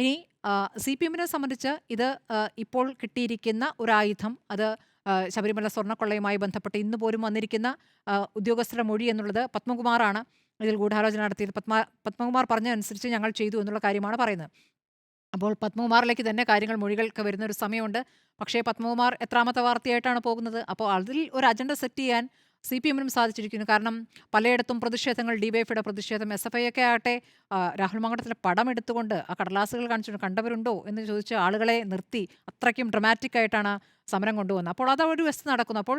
ഇനി C P എമ്മിനെ സംബന്ധിച്ച് ഇത് ഇപ്പോൾ കിട്ടിയിരിക്കുന്ന ഒരായുധം അത് ശബരിമല സ്വർണക്കൊള്ളയുമായി ബന്ധപ്പെട്ട് ഇന്ന് പോലും വന്നിരിക്കുന്ന ഉദ്യോഗസ്ഥരുടെ മൊഴി എന്നുള്ളത് പത്മകുമാറാണ് ഇതിൽ ഗൂഢാലോചന നടത്തിയത്. പത്മ പത്മകുമാർ പറഞ്ഞതനുസരിച്ച് ഞങ്ങൾ ചെയ്തു എന്നുള്ള കാര്യമാണ് പറയുന്നത്. അപ്പോൾ പത്മകുമാറിലേക്ക് തന്നെ കാര്യങ്ങൾ മൊഴികൾക്ക് വരുന്ന ഒരു സമയമുണ്ട്. പക്ഷേ പത്മകുമാർ എത്രാമത്തെ വാർത്തയായിട്ടാണ് പോകുന്നത്? അപ്പോൾ അതിൽ ഒരു അജണ്ട സെറ്റ് ചെയ്യാൻ സി പി എമ്മിനും സാധിച്ചിരിക്കുന്നു. കാരണം പലയിടത്തും പ്രതിഷേധങ്ങൾ ഡിവൈഎഫിയുടെ പ്രതിഷേധം എസ് എഫ് ഐ ഒക്കെ ആകട്ടെ രാഹുൽ മങ്കടത്തിലെ പടം എടുത്തുകൊണ്ട് ആ കടലാസുകൾ കാണിച്ചു കണ്ടവരുണ്ടോ എന്ന് ചോദിച്ച് ആളുകളെ നിർത്തി അത്രയ്ക്കും ഡ്രമാറ്റിക് ആയിട്ടാണ് സമരം കൊണ്ടുവന്നത്. അപ്പോൾ അത് ഒരു വശത്ത് നടക്കുന്നു. അപ്പോൾ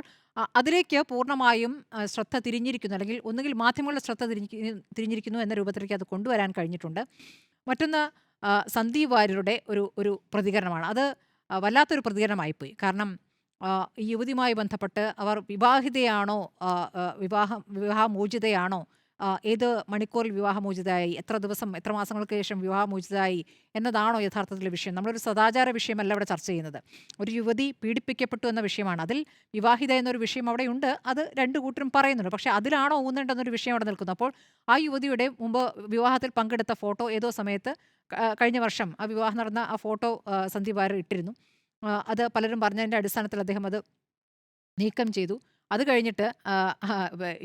അതിലേക്ക് പൂർണമായും ശ്രദ്ധ തിരിഞ്ഞിരിക്കുന്നു. അല്ലെങ്കിൽ ഒന്നുകിൽ മാധ്യമങ്ങളുടെ ശ്രദ്ധ തിരിഞ്ഞി തിരിഞ്ഞിരിക്കുന്നു എന്ന രൂപത്തിലേക്ക് അത് കൊണ്ടുവരാൻ കഴിഞ്ഞിട്ടുണ്ട്. മറ്റൊന്ന് സന്ദീപ് വാര്യരുടെ ഒരു ഒരു പ്രതികരണമാണ്. അത് വല്ലാത്തൊരു പ്രതികരണമായിപ്പോയി. കാരണം യുവതിയുമായി ബന്ധപ്പെട്ട് അവർ വിവാഹിതയാണോ? വിവാഹം വിവാഹമോചിതയാണോ? ഏത് മണിക്കൂറിൽ വിവാഹമോചിതയായി? എത്ര ദിവസം എത്ര മാസങ്ങൾക്ക് ശേഷം വിവാഹമോചിതയായി? എന്നതാണോ യഥാർത്ഥത്തിലെ വിഷയം. നമ്മളൊരു സദാചാര വിഷയമല്ല ഇവിടെ ചർച്ച ചെയ്യുന്നത്. ഒരു യുവതി പീഡിപ്പിക്കപ്പെട്ടു എന്ന വിഷയമാണ്. അതിൽ വിവാഹിത എന്നൊരു വിഷയം അവിടെയുണ്ട്. അത് രണ്ടു കൂട്ടരും പറയുന്നുണ്ട്. പക്ഷേ അതിലാണോ ഊന്നേണ്ടെന്നൊരു വിഷയം അവിടെ നിൽക്കുന്നു. അപ്പോൾ ആ യുവതിയുടെ മുമ്പ് വിവാഹത്തിൽ പങ്കെടുത്ത ഫോട്ടോ ഏതോ സമയത്ത് കഴിഞ്ഞ വർഷം ആ വിവാഹം നടന്ന ആ ഫോട്ടോ സന്ദീപ് ഇട്ടിരുന്നു. അത് പലരും പറഞ്ഞതിന്റെ അടിസ്ഥാനത്തിൽ അദ്ദേഹം അത് നീക്കം ചെയ്തു. അത് കഴിഞ്ഞിട്ട്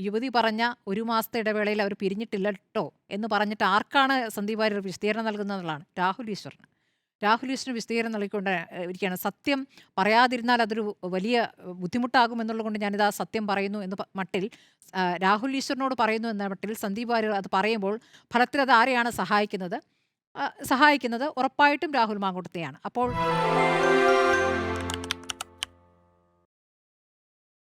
യുവതി പറഞ്ഞ ഒരു മാസത്തെ ഇടവേളയിൽ അവർ പിരിഞ്ഞിട്ടില്ല കേട്ടോ എന്ന് പറഞ്ഞിട്ട് ആർക്കാണ് സന്ദീപ് വാര്യർ വിശദീകരണം നൽകുന്നതെന്നുള്ളതാണ്? രാഹുൽ ഈശ്വറിന്. രാഹുൽ ഈശ്വറിന് വിശദീകരണം നൽകിക്കൊണ്ട് ഇരിക്കുകയാണ്. സത്യം പറയാതിരുന്നാൽ അതൊരു വലിയ ഏഹ്, ബുദ്ധിമുട്ടാകും എന്നുള്ളത് കൊണ്ട് ഞാനിത് ആ സത്യം പറയുന്നു എന്ന് മട്ടിൽ രാഹുൽ ഈശ്വറിനോട് പറയുന്നു എന്ന മട്ടിൽ സന്ദീപ് വാര്യർ അത് പറയുമ്പോൾ ഫലത്തിൽ അത് ആരെയാണ് സഹായിക്കുന്നത്? സഹായിക്കുന്നത് ഉറപ്പായിട്ടും രാഹുൽ മാങ്കുട്ടത്തെയാണ്. അപ്പോൾ